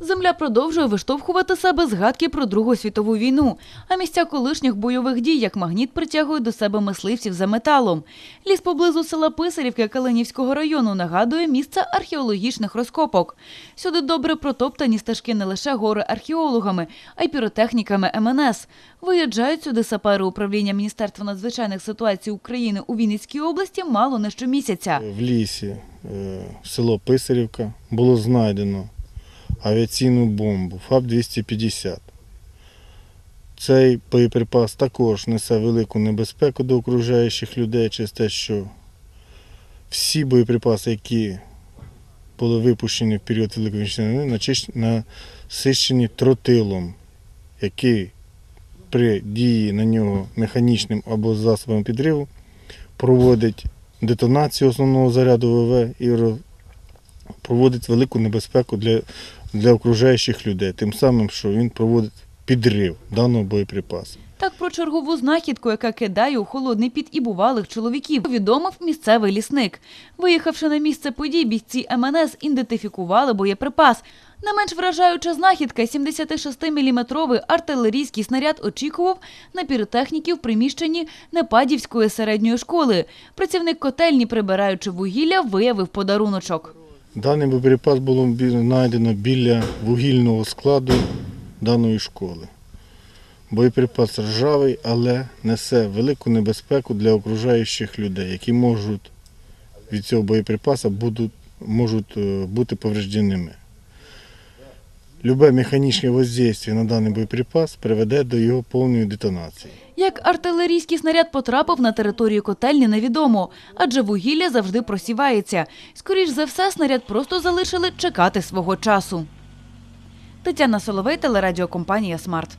Земля продовжує виштовхувати себе згадки про Другу світову війну, а місця колишніх бойових дій як магніт притягують до себе мисливців за металом. Ліс поблизу села Писарівки Калинівського району нагадує місце археологічних розкопок. Сюди добре протоптані стежки не лише гори археологами, а й піротехніками МНС. Виїжджають сюди сапери управління Міністерства надзвичайних ситуацій України у Вінницькій області мало не щомісяця. В лісі, е, село Писарівка, було знайдено авіаційну бомбу ФАБ-250. Цей боєприпас також несе велику небезпеку до окружаючих людей через те, що всі боєприпаси, які були випущені в період Великої війни, насичені тротилом, який при дії на нього механічним або засобом підриву проводить детонацію основного заряду ВВ і проводить велику небезпеку для, для окружаючих людей, тим самим, що він проводить підрив даного боєприпасу. Так про чергову знахідку, яка кидає у холодний піт і бувалих чоловіків, повідомив місцевий лісник. Виїхавши на місце подій, бійці МНС ідентифікували боєприпас. Не менш вражаюча знахідка 76-мм артилерійський снаряд очікував на піротехніків в приміщенні Непадівської середньої школи. Працівник котельні, прибираючи вугілля, виявив подаруночок. Даний боєприпас було знайдено біля вугільного складу даної школи. Боєприпас ржавий, але несе велику небезпеку для окружаючих людей, які можуть від цього боєприпаса будуть, можуть е, бути поврежденими. Любе механічне воздействие на даний боєприпас приведе до його повної детонації. Як артилерійський снаряд потрапив на територію котельні, невідомо, адже вугілля завжди просівається. Скоріш за все, снаряд просто залишили чекати свого часу. Тетяна Соловей, телерадіокомпанія «Смарт».